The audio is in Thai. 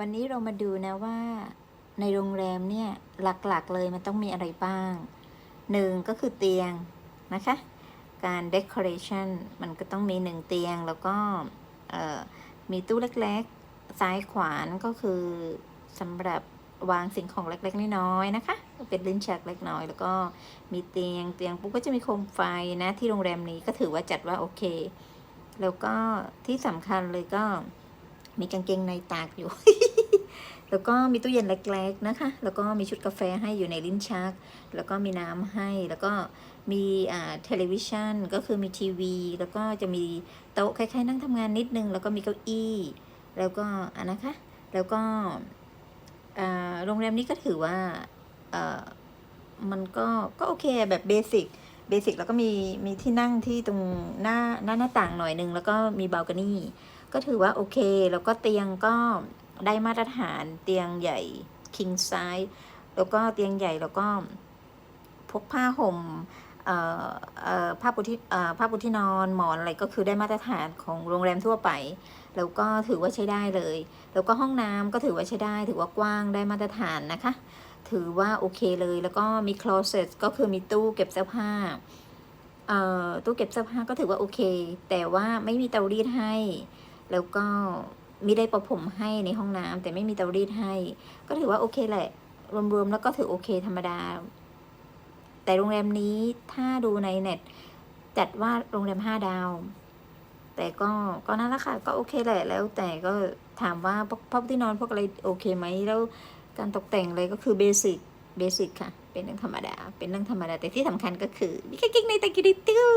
วันนี้เรามาดูนะว่าในโรงแรมเนี่ยหลักๆเลยมันต้องมีอะไรบ้างหนึ่งก็คือเตียงนะคะ การ decoration มันก็ต้องมีหนึ่งเตียงแล้วก็มีตู้เล็กๆ ซ้ายขวานก็คือสำหรับวางสิ่งของเล็กๆ น้อยๆนะคะ เป็นลิ้นชักเล็กน้อย แล้วก็มีเตียงเตียงปุ๊บก็จะมีโคมไฟนะที่โรงแรมนี้ก็ถือว่าจัดว่าโอเค แล้วก็ที่สำคัญเลยก็มีกางเกงในตากอยู่ แล้วก็มีตู้เย็นเล็กๆนะคะ แล้วก็มีชุดกาแฟให้อยู่ในลิ้นชัก แล้วก็มีน้ำให้ แล้วก็มีอ่าทเลวิชันก็คือมีทีวี แล้วก็จะมีโต๊ะคล้ายๆนั่งทำงานนิดนึง แล้วก็มีเก้าอี้ แล้วก็อันนะคะ แล้วก็อ่าโรงแรมนี้ก็ถือว่าเอ่อมันก็ก็โอเคแบบเบสิกเบสิกแล้วก็มีมีที่นั่งที่ตรงหน้าหน้าหน้าต่างหน่อยนึง แล้วก็มีบ a ล c o นี่ก็ถือว่าโอเค แล้วก็เตียงก็ ได้มาตรฐานเตียงใหญ่ king size แล้วก็เตียงใหญ่แล้วก็พกผ้าห่มเอ่อเอ่อผ้าปูที่ผ้าปูที่นอนหมอนอะไรก็คือได้มาตรฐานของโรงแรมทั่วไป แล้วก็ถือว่าใช้ได้เลย แล้วก็ห้องน้ำก็ถือว่าใช้ได้ ถือว่ากว้างได้มาตรฐานนะคะ ถือว่าโอเคเลย แล้วก็มี closet ก็คือมีตู้เก็บเสื้อผ้าตู้เก็บเสื้อผ้าก็ถือว่าโอเค แต่ว่าไม่มีเตารีดให้ แล้วก็ มีได้ประผมให้ในห้องน้ำแต่ไม่มีเตารีดให้ ก็ถือว่าโอเคแหละ รวมๆแล้วก็ถือโอเคธรรมดา แต่โรงแรมนี้ถ้าดูในเน็ตจัดว่าโรงแรมห้าดาว แต่ก็ก็นั่นแหละค่ะ ก็โอเคแหละแล้ว แต่ก็ถามว่าพวกพวกที่นอนพวกอะไรโอเคไหมแล้วการตกแต่งอะไรก็คือเบสิกเบสิกค่ะ เป็นเรื่องธรรมดา เป็นเรื่องธรรมดา แต่ที่สำคัญก็คือมีแค่กิ๊กในตะกี้ดิติ้ว